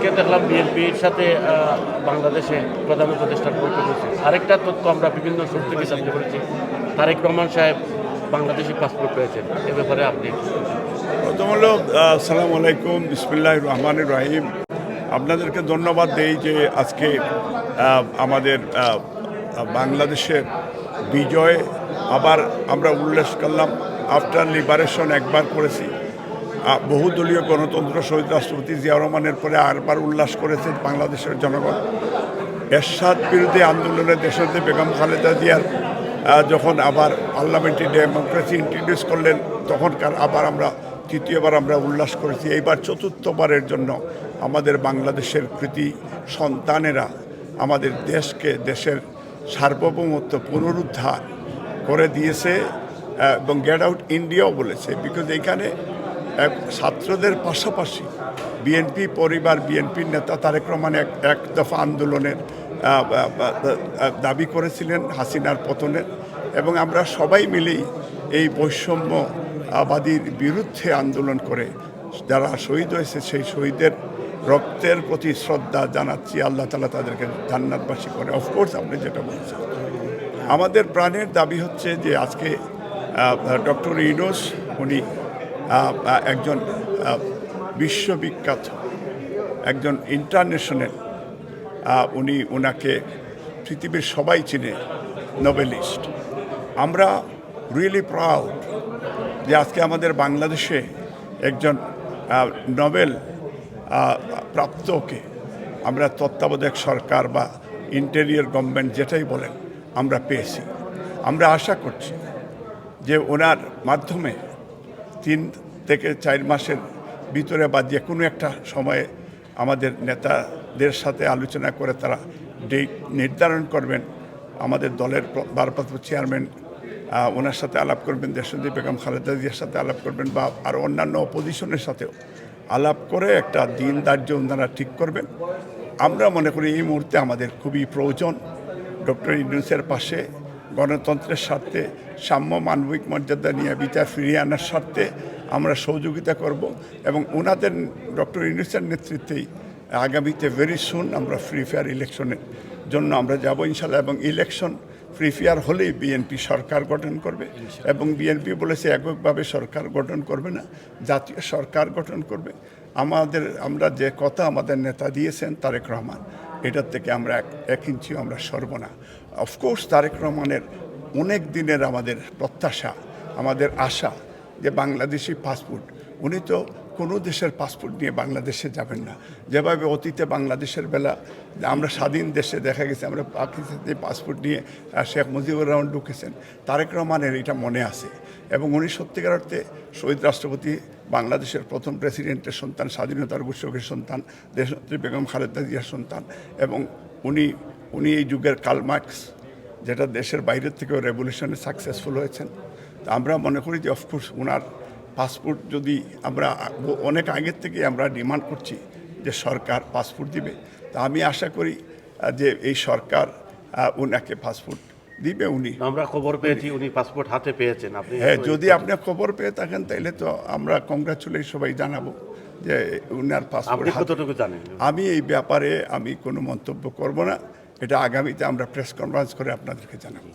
আজকে দেখলাম বিএনপির সাথে বাংলাদেশে প্রধান উপদেষ্টার বৈঠক হয়েছে। আরেকটা তথ্য আমরা বিভিন্ন সূত্র থেকে জানতে পেরেছি। তারেক রহমান সাহেব বাংলাদেশি পাসপোর্ট পেয়েছেন। এ ব্যাপারে আপনি প্রথম হলো আসসালামু আলাইকুম বিসমিল্লাহ রহমান রাহিম। আপনাদেরকে ধন্যবাদ দেই যে আজকে আমাদের বাংলাদেশের বিজয় আবার আমরা উল্লেখ করলাম। আফটার লিবারেশন একবার করেছি। বহুদলীয় গণতন্ত্র শহীদ রাষ্ট্রপতি জিয়া রহমানের পরে আরবার উল্লাস করেছে বাংলাদেশের জনগণ। এরশাদ বিরোধী আন্দোলনে দেশনেত্রী বেগম খালেদা জিয়ার যখন আবার পার্লামেন্টারি ডেমোক্রেসি ইন্ট্রোডিউস করলেন, তখনকার আবার আমরা, তৃতীয়বার আমরা উল্লাস করেছি। এইবার চতুর্থবারের জন্য আমাদের বাংলাদেশের কৃতি সন্তানেরা আমাদের দেশকে, দেশের সার্বভৌমত্ব পুনরুদ্ধার করে দিয়েছে এবং গেট আউট ইন্ডিয়াও বলেছে। বিকজ এখানে এক ছাত্রদের পাশাপাশি বিএনপি পরিবার বিএনপির নেতা তারেক রহমান এক এক দফা আন্দোলনের দাবি করেছিলেন হাসিনার পতনের এবং আমরা সবাই মিলেই এই বৈষম্যবাদীর বিরুদ্ধে আন্দোলন করে যারা শহীদ হয়েছে সেই শহীদের রক্তের প্রতি শ্রদ্ধা জানাচ্ছি। আল্লাহ তালা তাদেরকে জান্নাতবাসী করে। অফকোর্স আপনি যেটা বলছেন। আমাদের প্রাণের দাবি হচ্ছে যে আজকে ডক্টর ইনোস উনি একজন বিশ্ববিখ্যাত, একজন ইন্টারন্যাশনাল উনি ওনাকে পৃথিবীর সবাই চিনে নোবেলিস্ট আমরা রিয়েলি প্রাউড যে আজকে আমাদের বাংলাদেশে একজন নোবেল প্রাপ্তকে আমরা তত্ত্বাবধায়ক সরকার বা ইন্টেরিয়র গভর্নমেন্ট যেটাই বলেন, আমরা পেয়েছি। আমরা আশা করছি যে ওনার মাধ্যমে তিন থেকে চার মাসের ভিতরে বা যে কোনো একটা সময়ে আমাদের নেতাদের সাথে আলোচনা করে তারা ডেট নির্ধারণ করবেন। আমাদের দলের ভারপ্রাপ্ত চেয়ারম্যান ওনার সাথে আলাপ করবেন দেশদী বেগম খালেদা জিয়ার সাথে আলাপ করবেন বা আর অন্যান্য অপোজিশনের সাথেও আলাপ করে একটা দিন দার্য ওনারা ঠিক করবেন। আমরা মনে করি এই মুহূর্তে আমাদের খুবই প্রয়োজন। ডক্টর ইউনুসের পাশে গণতন্ত্রের স্বার্থে, সাম্য মানবিক মর্যাদা নিয়ে বিচার ফিরিয়ে আনার স্বার্থে আমরা সহযোগিতা করব এবং ওনাদের ডক্টর ইউনুসের নেতৃত্বেই আগামীতে ভেরি সুন আমরা ফ্রি ফেয়ার ইলেকশনের জন্য আমরা যাব ইনশাল্লাহ এবং ইলেকশন ফ্রি ফেয়ার হলেই বিএনপি সরকার গঠন করবে এবং বিএনপি বলেছে এককভাবে সরকার গঠন করবে না, জাতীয় সরকার গঠন করবে। আমাদের, আমরা যে কথা আমাদের নেতা দিয়েছেন তারেক রহমান, এটার থেকে আমরা এক এক ইঞ্চিও আমরা সরব না। অফকোর্স তারেক রহমানের অনেক দিনের আমাদের প্রত্যাশা, আমাদের আশা যে বাংলাদেশি পাসপোর্ট উনি তো কোনো দেশের পাসপোর্ট নিয়ে বাংলাদেশে যাবেন না। যেভাবে অতীতে বাংলাদেশের বেলা আমরা স্বাধীন দেশে দেখা গেছে, আমরা পাকিস্তানে পাসপোর্ট নিয়ে শেখ মুজিবুর রহমান ঢুকেছেন, তারেক রহমানের এটা মনে আছে। এবং উনি সত্যিকার অর্থে শহীদ রাষ্ট্রপতি, বাংলাদেশের প্রথম প্রেসিডেন্টের সন্তান, স্বাধীনতার ঘোষকের সন্তান, দেশনেত্রী বেগম খালেদা জিয়ার সন্তান। এবং উনি উনি এই যুগের কালমার্কস যেটা দেশের বাইরের থেকেও রেভলিউশনে সাকসেসফুল হয়েছেন। তা আমরা মনে করি যে অফকোর্স ওনার পাসপোর্ট যদি আমরা অনেক আগের থেকে আমরা ডিমান্ড করছি যে সরকার পাসপোর্ট দিবে তা আমি আশা করি যে এই সরকার ওনাকে পাসপোর্ট দিবে উনি। আমরা খবর পেয়েছি উনি পাসপোর্ট হাতে পেয়েছেন। আপনি হ্যাঁ যদি আপনি খবর পেয়ে থাকেন তাহলে তো আমরা কংগ্রাচুলেট সবাই জানাব যে উনার পাসপোর্ট কতটুকু জানেন? আমি এই ব্যাপারে আমি কোনো মন্তব্য করব না। এটা আগামীতে আমরা প্রেস কনফারেন্স করে আপনাদেরকে জানাব।